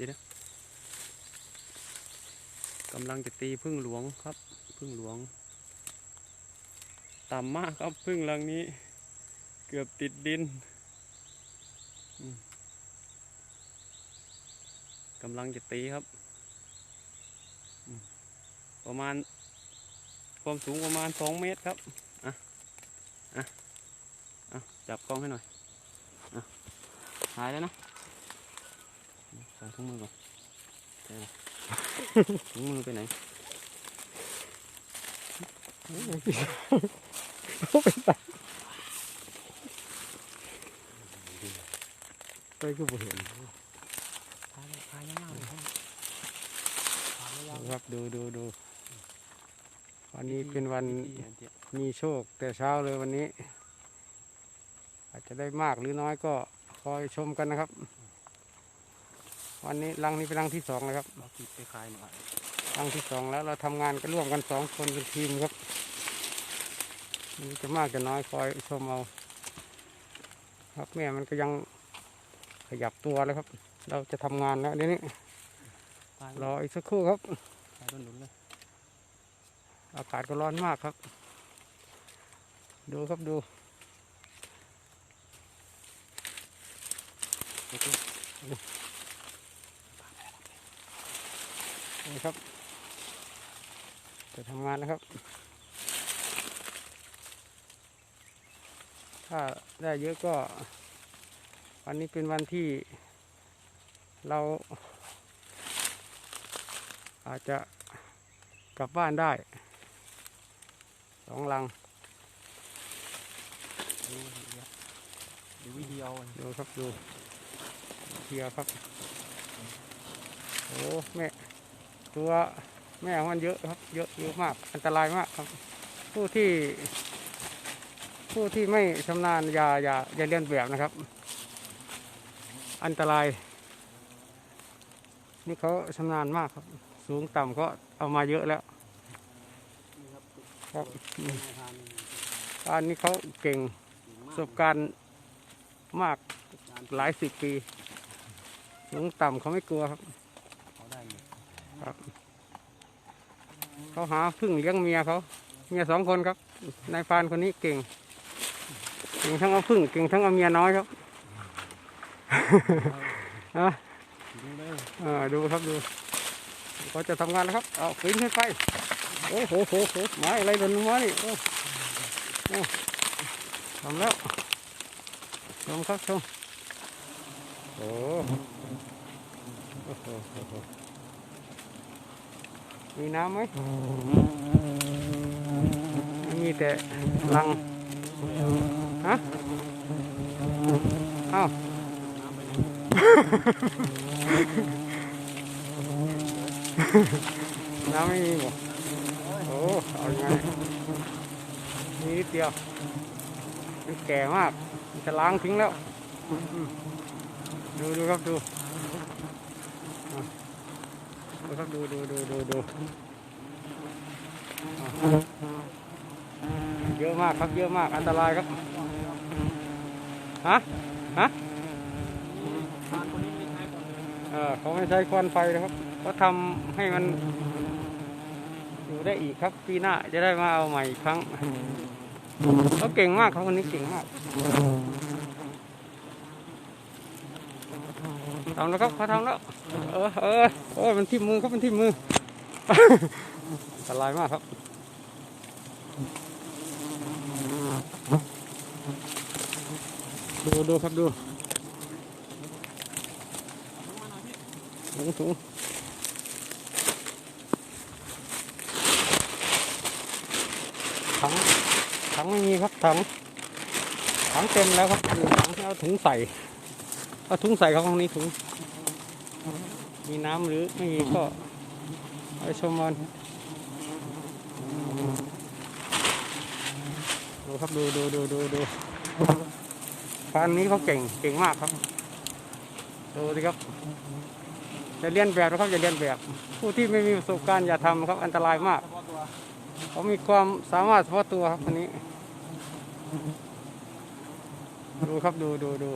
ดีนะกำลังจะตีพึ่งหลวงครับ พึ่งหลวง ต่ำมากครับพึ่งรังนี้ เกือบติดดินกำลังจะตีครับ ประมาณ ความสูงประมาณสองเมตรครับ อะ อะ อะ จับกล้องให้หน่อย อะ หายแล้วนะ ใส่ถุงมือก่อนใส่เลยถุงมือไปไหนไปก็บ่เห็นพายพายยาวๆครับพายยาวครับดูดูดูวันนี้เป็นวันที่อันเดียวมีโชคแต่เช้าเลยวันนี้ อาจจะได้มากหรือน้อยก็คอยชมกันนะครับ วันนี้รังนี้เป็นรังที่สองนะครับเราติดไปคายหน่อยรังที่สองแล้วเราทำงานกันร่วมกันสองคนเป็นทีมครับนี่จะมากจะน้อยคอยชมเอา ครับแม่มันก็ยังขยับตัวแล้วครับ เราจะทำงานแล้วเดี๋ยวนี้พายรออีกสักครู่ครับพายต้นหนุนเลยอากาศก็ร้อนมากครับ ดูครับดูโอเค นี่ครับ จะทำงานนะครับ ถ้าได้เยอะก็ วันนี้เป็นวันที่เราอาจจะกลับบ้านได้สองลังดูเดี๋ยวดูวิดีโอดูครับดูเทียครับ โอ้ แม่ ตัวแม่มันเยอะครับ เยอะเยอะมาก อันตรายมากครับ ผู้ที่ ผู้ที่ไม่ชำนาญอย่าอย่าอย่าเลียนแบบนะครับ อันตราย นี่เขาชำนาญมากครับ สูงต่ำก็เอามาเยอะแล้วนี่ครับครับอืมทานอันนี้เขาเก่งประสบการณ์มากหลายสิบปี สูงต่ำเขาไม่กลัวครับ เขาหาพึ่งเลี้ยงเมียเขา เมียสองคนครับ นายพานคนนี้เก่ง เก่งทั้งเอาพึ่งเก่งทั้งเอาเมียน้อยครับนะดูครับดูเขาจะทำงานแล้วครับ เอาปีนขึ้นไป โอ้โหโหโหไม้อะไรหล่นมานี่ทำแล้วชมครับชมโอ้โอ้โหโอ้โห มีน้ำไหมมีแต่ลังฮะเอ้าน้ำไม่มีหมดโอ้เอายังไงมีนิดเดียวมันแก่มากมันจะล้างทิ้งแล้ว ดูดูครับดู ดูครับดูดูดูดูดูเยอะมากครับเยอะมากอันตรายครับฮะฮะเออเขาไม่ใช้ควันไฟนะครับเขาทำให้มันอยู่ได้อีกครับปีหน้าจะได้มาเอาใหม่อีกครั้งเขาเก่งมากเขาคนนี้เก่งมาก ทำแล้วครับเขาทำแล้ว เออเออโอ้ยมันทิ่มือครับมันทิ่มืออันตรายมากครับดูดูครับดูถุงถุงถังถังไม่มีครับถังถังเต็มแล้วครับถังเอาถุงใส่ เอาถุงใส่เขาตรงนี้ถุง มีน้ำหรือไม่มีก็เอาไปชมมันดูครับดูดูดูดูดูฟานนี้เขาเก่งเก่งมากครับดูสิครับอย่าเลียนแบบนะครับอย่าเลียนแบบ ผู้ที่ไม่มีประสบการณ์อย่าทำครับอันตรายมากเขามีความสามารถเฉพาะตัวครับคนนี้ ดูครับดูดูดู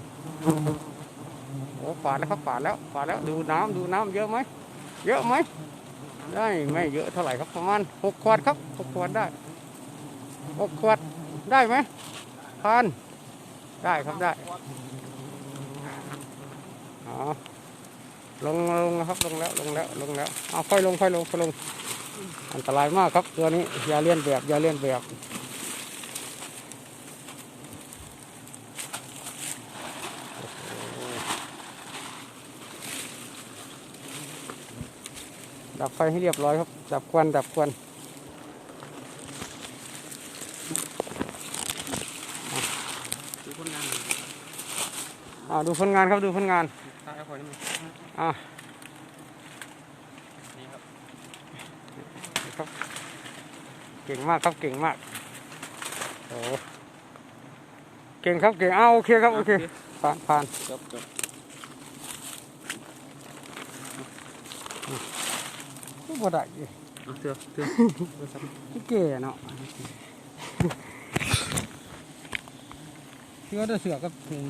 โอ้ฝาดแล้วครับฝาดแล้วฝาดแล้วดูน้ำดูน้ำเยอะไหมเยอะไหมได้ไม่เยอะเท่าไหร่ครับประมาณหกขวดครับหกขวดได้หกขวดได้ไหมพานได้ครับได้อ๋อลงลงนะครับลงแล้วลงแล้วลงแล้วเอาค่อยลงค่อยลงค่อยลงอันตรายมากครับตัวนี้อย่าเลียนแบบอย่าเลียนแบบ ดับไฟให้เรียบร้อยครับ ดับควันดับควันดูผลงานอ่าดูผลงานครับดูผลงานอ่าครับ เก่งมากครับเก่งมากโอ้เก่งครับเก่งอ้าโอเคครับโอเคผ่านผ่านจบจบ บ่ได้อีกเอาเถื่อเถื่อโทรศัพท์พี่เก๋เนาะเสือเด้อเสือกับถุง